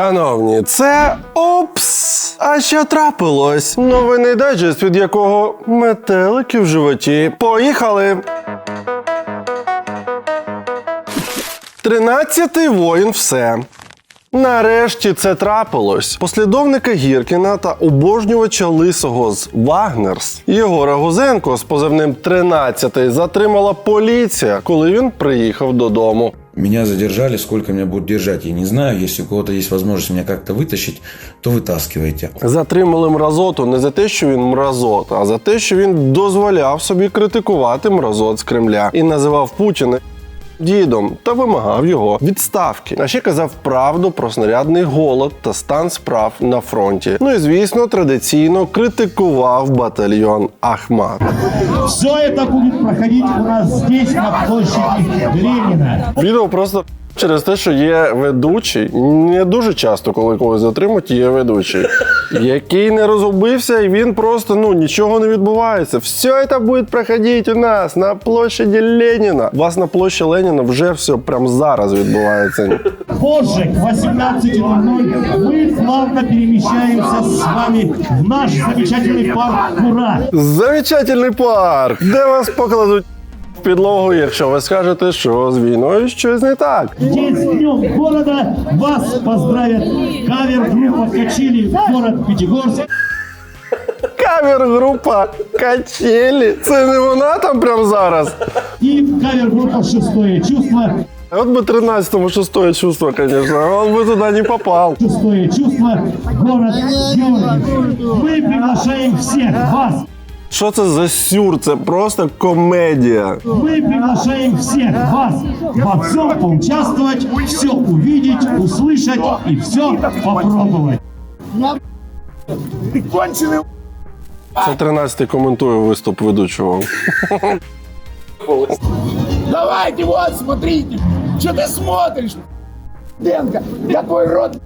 Шановні, це опс. А що трапилось? Новинний дайджест, від якого метелики в животі. Поїхали! Тринадцятий воїн все. Нарешті це трапилось. Послідовника Гіркіна та обожнювача лисого з Вагнерс Єгора Гузенко з позивним 13 затримала поліція, коли він приїхав додому. Меня задержали, сколько меня будут держать, я не знаю. Если у кого-то есть возможность меня как-то вытащить, то вытаскивайте. Затримали мразоту не за те, що він мразот, а за те, що він дозволяв собі критикувати мразот з Кремля і називав Путіна дідом та вимагав його відставки. А ще казав правду про снарядний голод та стан справ на фронті. Ну і звісно, традиційно критикував батальйон Ахмат. Все це буде проходити у нас здесь, на площади Ленина. Відео просто. Через те, що є ведучий, не дуже часто, коли когось затримують, є ведучий, який не розгубився, і він просто ну нічого не відбувається. Все це буде проходити у нас на площаді Леніна. У вас на площі Леніна вже все прямо зараз відбувається. Позже, к 18.00, мы плавно перемещаемся с вами в наш замечательный парк Кура. Замечательний парк, де вас покладуть в підлогу, якщо ви скажете, що з війною щось не так. Здесь с Днем города вас поздравят кавер-группа «Качели» город Пятигорск. Кавер-група качелі. Це не вона там прямо зараз. и кавер-группа «Шестое чувство». Вот бы 13-му шестое чувство, конечно, он бы туда не попал. Шестое чувство, город Георгиев. Мы приглашаем всех вас, Що це за сюр? Це просто комедія. мы приглашаем всех вас во всем поучаствовать, все увидеть, услышать и все попробовать. Це 13-й коментує виступ ведучого. Давайте, вот, смотрите. Что ты смотришь? Денка, я твой рот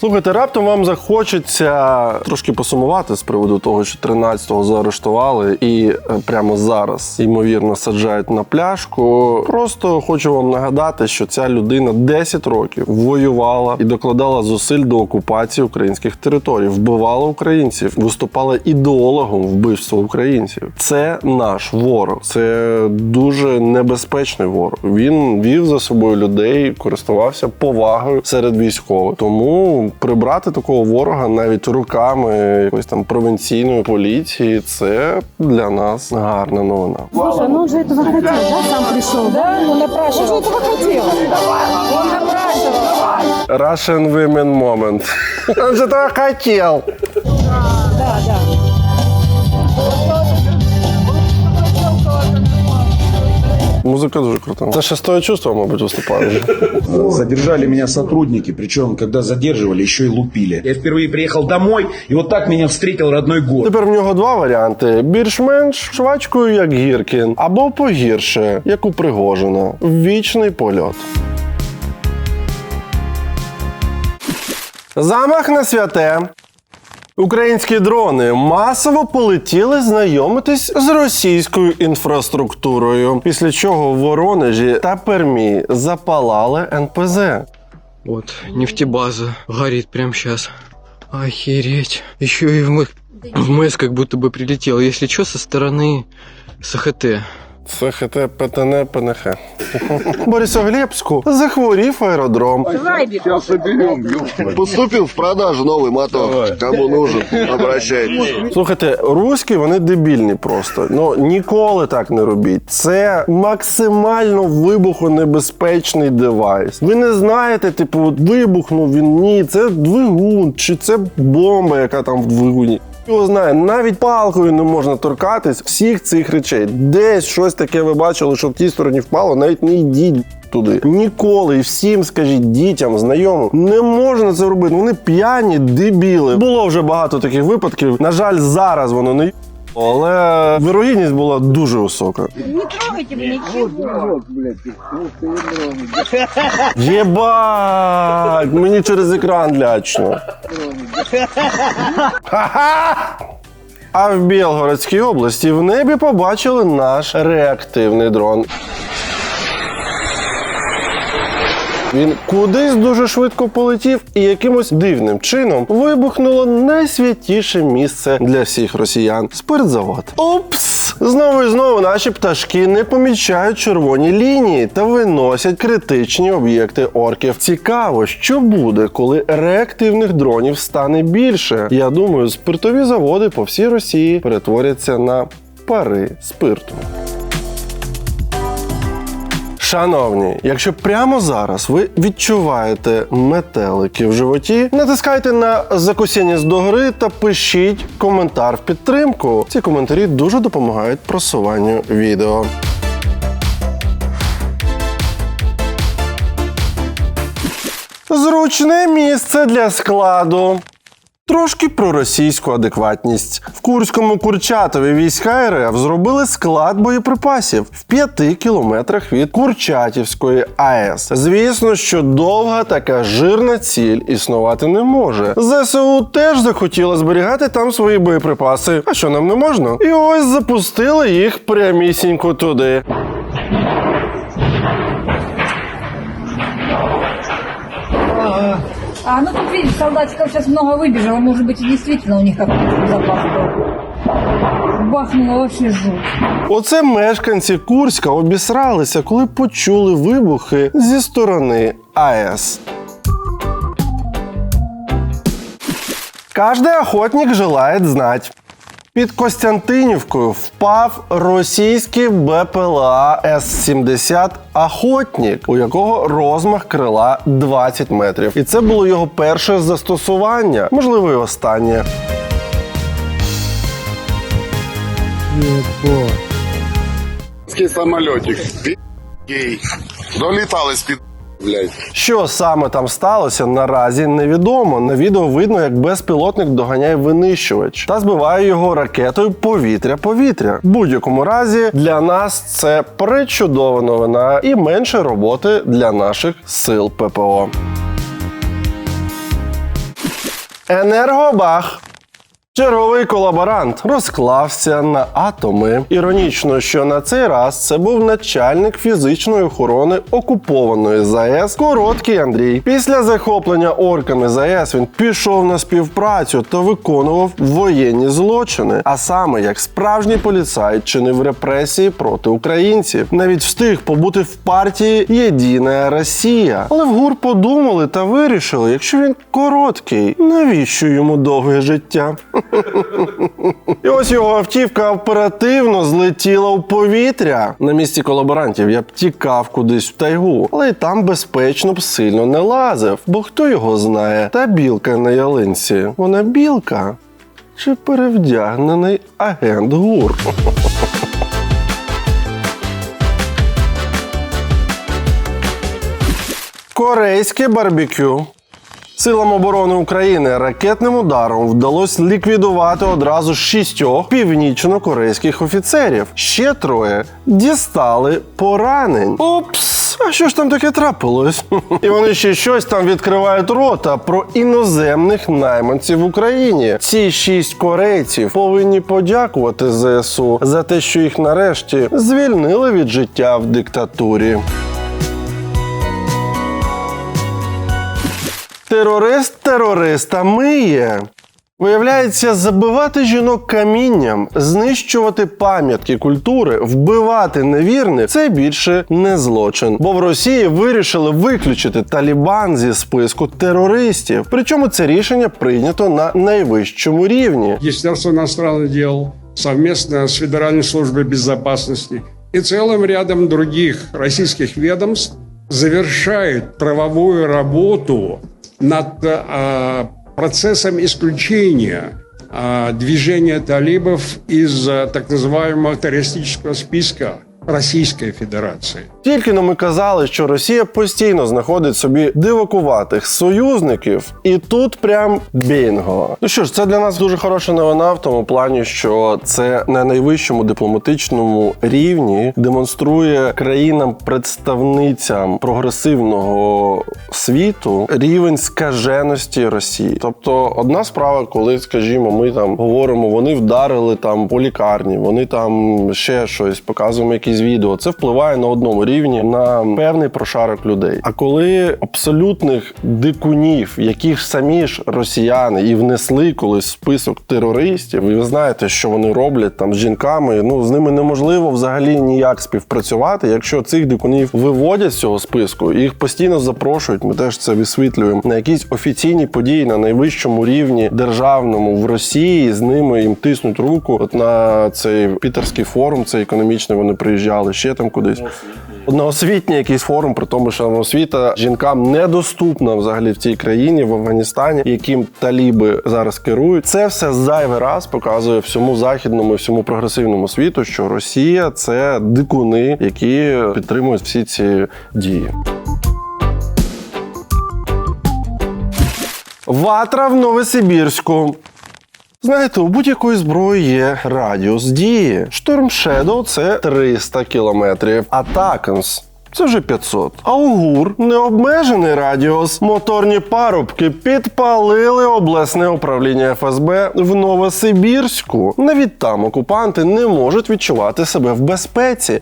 Слухайте, раптом вам захочеться трошки посумувати з приводу того, що 13-го заарештували і е, прямо зараз ймовірно саджають на пляшку. Просто хочу вам нагадати, що ця людина 10 років воювала і докладала зусиль до окупації українських територій, вбивала українців, виступала ідеологом вбивства українців. Це наш ворог, це дуже небезпечний ворог. Він вів за собою людей, користувався повагою серед військових. Тому прибрати такого ворога навіть руками якоїсь там провінційної поліції, це для нас гарна новина. Слушай, ну вже же этого хотел, да, сам прийшов, да? Ну напрашивал. Он же этого хотів. Он напрашивал. Russian Women Moment. Он же того хотел. Да, да. Музика дуже крута. Це шестое чувство, мабуть, виступає. Задержали меня сотрудники, причем, когда задерживали, еще и лупили. Я впервые приехал домой, и вот так меня встретил родной город. Тепер в нього два варіанти: більш-менш швачкою, як Гіркін, або погірше, як у Пригожина. Вічний польот. Замах на святе. Українські дрони масово полетіли знайомитись з російською інфраструктурою, після чого в Воронежі та Пермі запалали НПЗ. Вот, нефтебаза горит прямо сейчас. Охереть. Еще и в, МЭС, в МЭС как будто бы прилетел. Если что, со стороны СХТ. СХТ ПТН ПНХ. Борисоглебську захворів аеродром. Поступил в продажу новый мотор. Кому нужен, обращайтесь. Слухайте, руські вони дебільні просто. Ну ніколи так не робіть. Це максимально вибухонебезпечний девайс. Ви не знаєте, типу, от вибухнув він ні, це двигун, чи це бомба, яка там в двигуні. Його знає, навіть палкою не можна торкатись всіх цих речей. Десь щось таке ви бачили, що в тій стороні впало, навіть не йдіть. Туди ніколи всім скажіть дітям, знайомим, не можна це робити. Вони п'яні, дебіли. Було вже багато таких випадків. На жаль, зараз воно не але вирогідність була дуже висока. Не трогайте мене, ничего. Єбать! Мені через екран лячно. А в Білгородській області в небі побачили наш реактивний дрон. Він кудись дуже швидко полетів і якимось дивним чином вибухнуло найсвятіше місце для всіх росіян спиртзавод. Упс! Знову і знову наші пташки не помічають червоні лінії та виносять критичні об'єкти орків. Цікаво, що буде, коли реактивних дронів стане більше. Я думаю, спиртові заводи по всій Росії перетворяться на пари спирту. Шановні, якщо прямо зараз ви відчуваєте метелики в животі, натискайте на закусіння з догори та пишіть коментар в підтримку. Ці коментарі дуже допомагають просуванню відео. Зручне місце для складу. Трошки про російську адекватність. В Курському Курчатові війська РФ зробили склад боєприпасів в п'яти кілометрах від Курчатівської АЕС. Звісно, що довга така жирна ціль існувати не може. ЗСУ теж захотіла зберігати там свої боєприпаси. А що нам не можна? І ось запустили їх прямісінько туди. А, ну тут видишь, солдатиков сейчас много выбежало, может быть, и действительно у них какой-то запас был. Бахнуло вообще жуть. Оце мешканці Курська обісралися, коли почули вибухи зі сторони АЕС. Каждый охотник желает знать. Під Костянтинівкою впав російський БПЛА С-70 Охотник, у якого розмах крила 20 метрів. І це було його перше застосування, можливо, і останнє. самолетик. Гей. Долітали з-під, блядь. Що саме там сталося, наразі невідомо. На відео видно, як безпілотник доганяє винищувач та збиває його ракетою повітря-повітря. В будь-якому разі для нас це пречудова новина і менше роботи для наших сил ППО. Енергобах. Черговий колаборант розклався на атоми. Іронічно, що на цей раз це був начальник фізичної охорони окупованої ЗАЕС Короткий Андрій. Після захоплення орками ЗАЕС він пішов на співпрацю та виконував воєнні злочини. А саме як справжній поліцай чинив репресії проти українців. Навіть встиг побути в партії Єдина Росія. Але в ГУР подумали та вирішили, якщо він короткий, навіщо йому довге життя? І ось його автівка оперативно злетіла в повітря. На місці колаборантів я б тікав кудись в тайгу, але й там безпечно б сильно не лазив, бо хто його знає? Та білка на ялинці. Вона білка чи перевдягнений агент ГУР? Корейське барбекю. Силам оборони України ракетним ударом вдалося ліквідувати одразу шістьох північно-корейських офіцерів. Ще троє дістали поранень. Упс, а що ж там таке трапилось? І вони ще щось там відкривають рота про іноземних найманців в Україні. Ці шість корейців повинні подякувати ЗСУ за те, що їх нарешті звільнили від життя в диктатурі. Терорист терориста миє. Виявляється, забивати жінок камінням, знищувати пам'ятки культури, вбивати невірних це більше не злочин. Бо в Росії вирішили виключити Талібан зі списку терористів. Причому це рішення прийнято на найвищому рівні. Министерство иностранных дел совместно с Федеральной службой безопасности и целым рядом других российских ведомств завершают правовую работу над э, процессом исключения э, движения талибов из э, так называемого террористического списка Российской Федерации. Тільки но ми казали, що Росія постійно знаходить собі дивакуватих союзників, і тут прям бінго. Ну що ж, це для нас дуже хороша новина в тому плані, що це на найвищому дипломатичному рівні демонструє країнам-представницям прогресивного світу рівень скаженості Росії. Тобто, одна справа, коли, скажімо, ми там говоримо, вони вдарили там по лікарні, вони там ще щось, показуємо якісь з відео, це впливає на одному рівні на певний прошарок людей. А коли абсолютних дикунів, яких самі ж росіяни і внесли колись список терористів, і ви знаєте, що вони роблять там з жінками. Ну з ними неможливо взагалі ніяк співпрацювати. Якщо цих дикунів виводять з цього списку, їх постійно запрошують. Ми теж це висвітлюємо на якісь офіційні події на найвищому рівні державному в Росії. З ними їм тиснуть руку. От на цей пітерський форум, цей економічний, вони приїжджали ще там кудись. На освітній якийсь форум, при тому, що освіта жінкам недоступна взагалі в цій країні, в Афганістані, яким таліби зараз керують. Це все зайвий раз показує всьому західному всьому прогресивному світу, що Росія це дикуни, які підтримують всі ці дії. Ватра в Новосибірську. Знаєте, у будь-якої зброї є радіус дії. Шторм Shadow – це 300 кілометрів, а Такенс це вже 500. А у ГУР необмежений радіус. Моторні парубки підпалили обласне управління ФСБ в Новосибірську. Навіть там окупанти не можуть відчувати себе в безпеці.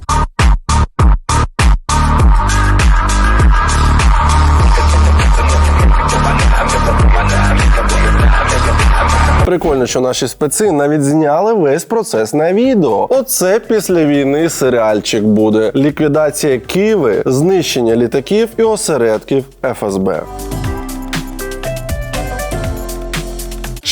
Прикольно, що наші специ навіть зняли весь процес на відео. Оце після війни серіальчик буде: ліквідація Киви, знищення літаків і осередків ФСБ.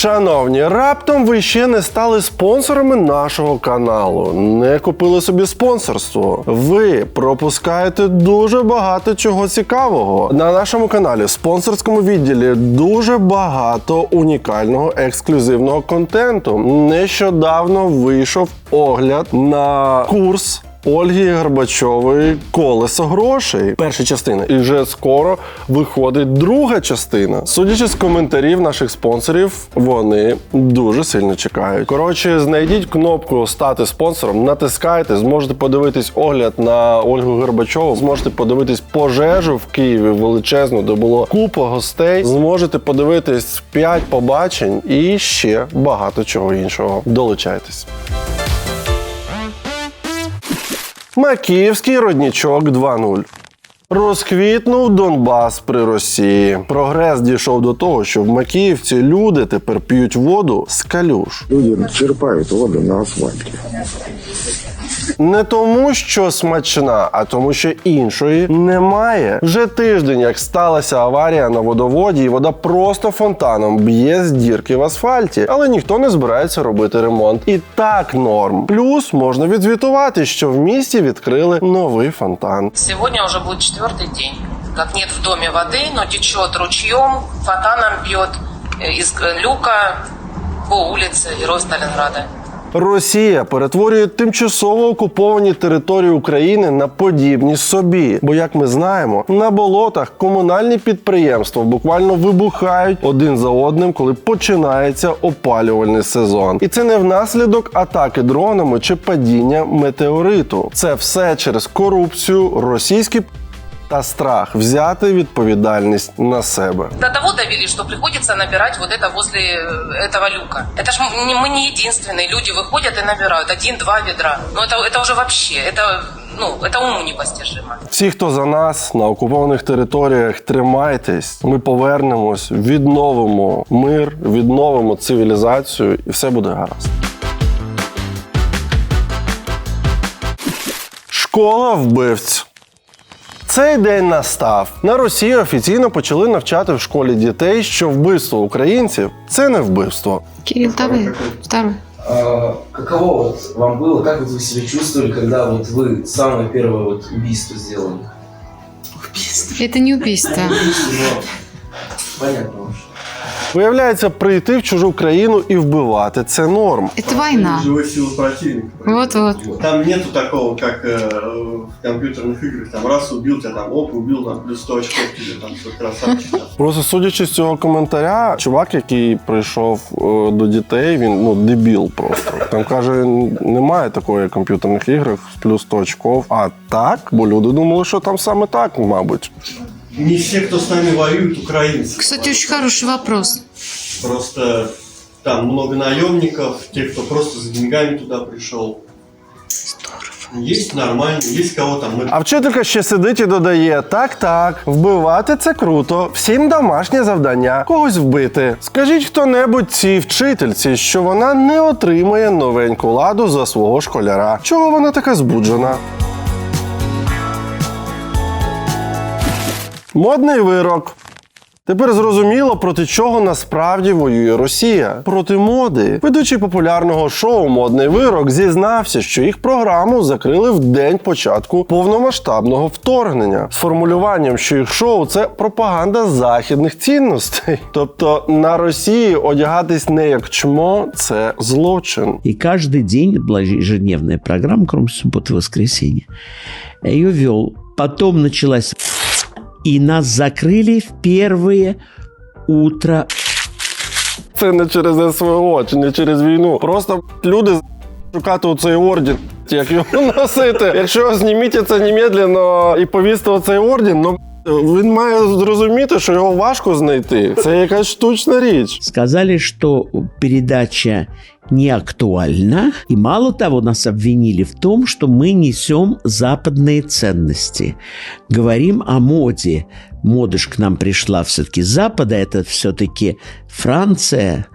Шановні, раптом ви ще не стали спонсорами нашого каналу, не купили собі спонсорство. Ви пропускаєте дуже багато чого цікавого. На нашому каналі спонсорському відділі дуже багато унікального ексклюзивного контенту. Нещодавно вийшов огляд на курс. Ольги Горбачової колесо грошей. Перша частина. І вже скоро виходить друга частина. Судячи з коментарів наших спонсорів, вони дуже сильно чекають. Коротше, знайдіть кнопку Стати спонсором, натискайте, зможете подивитись огляд на Ольгу Горбачову, зможете подивитись пожежу в Києві величезну, де було купа гостей. Зможете подивитись 5 побачень і ще багато чого іншого. Долучайтесь. Макіївський роднічок 2.0. Розквітнув Донбас при Росії. Прогрес дійшов до того, що в Макіївці люди тепер п'ють воду з калюш. Люди черпають воду на асфальте. Не тому, що смачна, а тому, що іншої немає. Вже тиждень, як сталася аварія на водоводі, і вода просто фонтаном б'є з дірки в асфальті, але ніхто не збирається робити ремонт. І так норм. Плюс можна відзвітувати, що в місті відкрили новий фонтан. Сегодня уже будет четвертый день, как нет в доме воды, но течет ручьем, фонтаном бьет э, из э, люка по улице Героя Сталинграда. Росія перетворює тимчасово окуповані території України на подібні собі. Бо, як ми знаємо, на болотах комунальні підприємства буквально вибухають один за одним, коли починається опалювальний сезон. І це не внаслідок атаки дронами чи падіння метеориту. Це все через корупцію, російські та страх взяти відповідальність на себе. До того довели, что приходится набирать вот это возле э, этого люка. Это ж м- не- мы не единственные. Люди выходят и набирают один-два ведра. Ну это, это уже вообще, это, ну, это уму непостижимо. Всі, хто за нас на окупованих територіях, тримайтесь. Ми повернемось, відновимо мир, відновимо цивілізацію, і все буде гаразд. Школа вбивць. Цей день настав. На Росії офіційно почали навчати в школі дітей, що вбивство українців це не вбивство. Кирилл, давай, второй. А, каково вот вам было, как вот вы себя чувствовали, когда вот вы самое первое вот убийство сделали? Это не убийство. Убийство, но понятно уже. Виявляється, прийти в чужу країну і вбивати це норм. Это война. Живой силы противника. Вот-вот. Там нету такого, как э, в компьютерных играх. Там раз убил тебя, там оп, убил, там плюс 100 очков тебе, там что красавчик. там. Просто судячи з цього коментаря, чувак, який прийшов е, до дітей, він ну дебіл просто. Там каже, немає такої в комп'ютерних іграх плюс 100 очков. А так, бо люди думали, що там саме так, мабуть. Не все, кто с нами воюют, украинцы. Кстати, очень хороший вопрос. Просто там много наемников, тех, кто просто за деньгами туда пришел. Есть нормально, есть кого там А вчителька ще сидить і додає: так, так, вбивати це круто, всім домашнє завдання, когось вбити. Скажіть хто-небудь цій вчительці, що вона не отримає новеньку ладу за свого школяра. Чого вона така збуджена? Модний вирок. Тепер зрозуміло, проти чого насправді воює Росія. Проти моди. Ведучий популярного шоу Модний вирок зізнався, що їх програму закрили в день початку повномасштабного вторгнення з формулюванням, що їх шоу це пропаганда західних цінностей. Тобто на Росії одягатись не як чмо це злочин. И каждый день была ежедневная программа, кроме субботы и воскресенья. Я ее вел. Потом началась... И нас закрыли в первое утро. Це не через СВО чи не через війну. Просто люди шукати оцей орден. Як його носити? Якщо зніміть це немедленно і повісти оцей орден, ну він має зрозуміти, що його важко знайти. Це якась штучна річ. Сказали, что передача не актуальна. И мало того, нас обвинили в том, что мы несем западные ценности. Говорим о моде. Мода ж к нам пришла все-таки с Запада. Это все-таки Франция,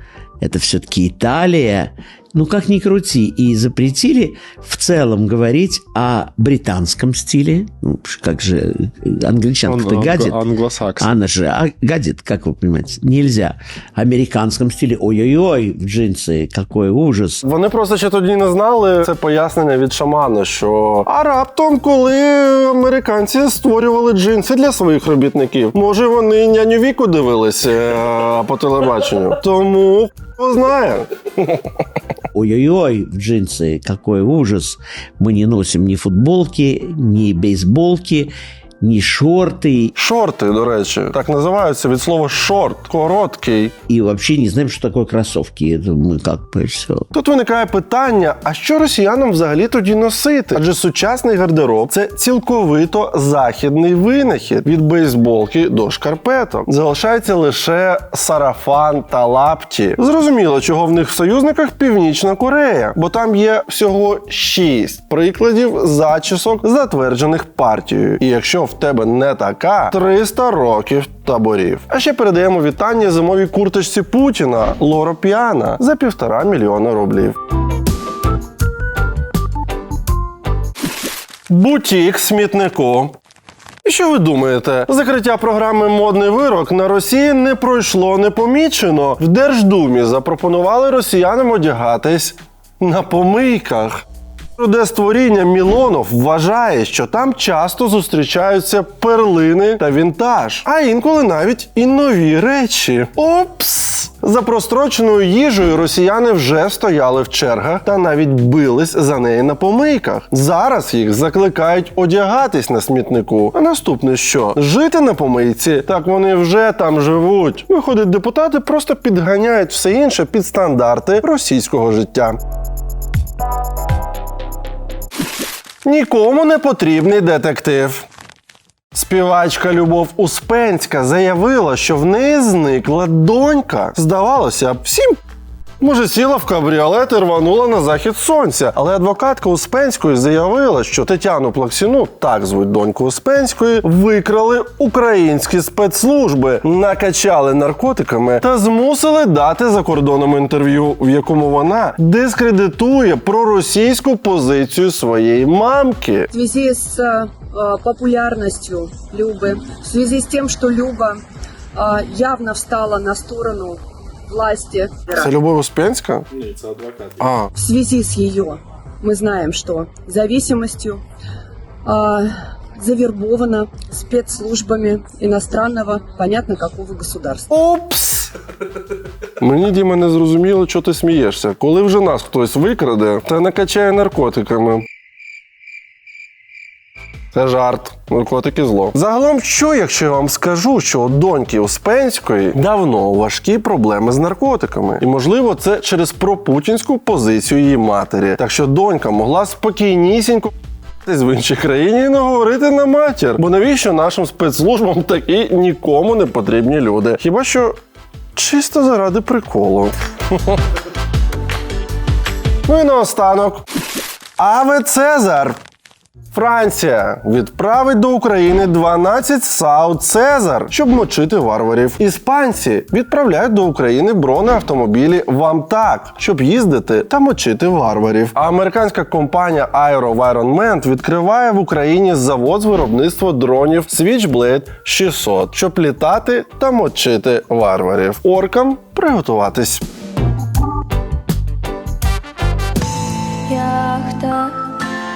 это все-таки Италия. Ну, как ни крути. И запретили в целом говорить о британском стиле. Ну, как же англичанка-то Он гадит. англо- англосакс. Она же а, гадит, как вы понимаете. Нельзя. Американском стиле. Ой-ой-ой, в джинсы. Какой ужас. Вони просто ще тоді не знали це пояснення від шамана, що а раптом, коли американці створювали джинси для своїх робітників, може вони няню віку дивилися е, по телебаченню. Тому хто знає. Ой-ой-ой, в джинсы, какой ужас. Мы не носим ни футболки, ни бейсболки, ни шорты. Шорти, до речі, так називаються від слова шорт, короткий. И вообще не знаем, что такое кроссовки. Это мы как бы все. Тут виникає питання: а що росіянам взагалі тоді носити? Адже сучасний гардероб це цілковито західний винахід від бейсболки до шкарпеток. Залишається лише сарафан та лапті. Зрозуміло, чого в них в союзниках Північна Корея, бо там є всього шість прикладів зачісок, затверджених партією. І якщо в тебе не така, 300 років таборів. А ще передаємо вітання зимовій курточці Путіна Лоро Піана за півтора мільйона рублів. Бутік смітнику. І що ви думаєте? Закриття програми Модний вирок на Росії не пройшло непомічено. В Держдумі запропонували росіянам одягатись на помийках. Де створіння Мілонов вважає, що там часто зустрічаються перлини та вінтаж, а інколи навіть і нові речі. Опс! За простроченою їжею росіяни вже стояли в чергах та навіть бились за неї на помийках. Зараз їх закликають одягатись на смітнику. А наступне що? Жити на помийці? Так вони вже там живуть. Виходить, депутати просто підганяють все інше під стандарти російського життя. Нікому не потрібний детектив. Співачка Любов Успенська заявила, що в неї зникла донька. Здавалося б, всім. Може, сіла в кабріолет і рванула на захід сонця. Але адвокатка Успенської заявила, що Тетяну Плаксіну, так звуть доньку Успенської, викрали українські спецслужби, накачали наркотиками та змусили дати за кордоном інтерв'ю, в якому вона дискредитує проросійську позицію своєї мамки. В связи с э, популярностью Любы, в связи с тем, что Люба э, явно встала на сторону власти, Це Любов Успенська? А, в связи с ее, мы знаем, что зависимостью э, завербована спецслужбами иностранного, понятно какого государства. Опс! Мені Діма не зрозуміло, що ти смієшся. Коли вже нас хтось викраде та накачає наркотиками. Це жарт, наркотики зло. Загалом, що якщо я вам скажу, що у доньки Успенської давно важкі проблеми з наркотиками, і можливо, це через пропутінську позицію її матері. Так що донька могла спокійнісінько в іншій країні і не говорити на матір. Бо навіщо нашим спецслужбам такі нікому не потрібні люди? Хіба що чисто заради приколу. ну і наостанок. Аве Цезар! Франція відправить до України 12 САУ Цезар, щоб мочити варварів. Іспанці відправляють до України бронеавтомобілі Вамтак, щоб їздити та мочити варварів. А американська компанія Aerovironment відкриває в Україні завод з виробництва дронів Switchblade 600, щоб літати та мочити варварів. Оркам приготуватись. Яхта.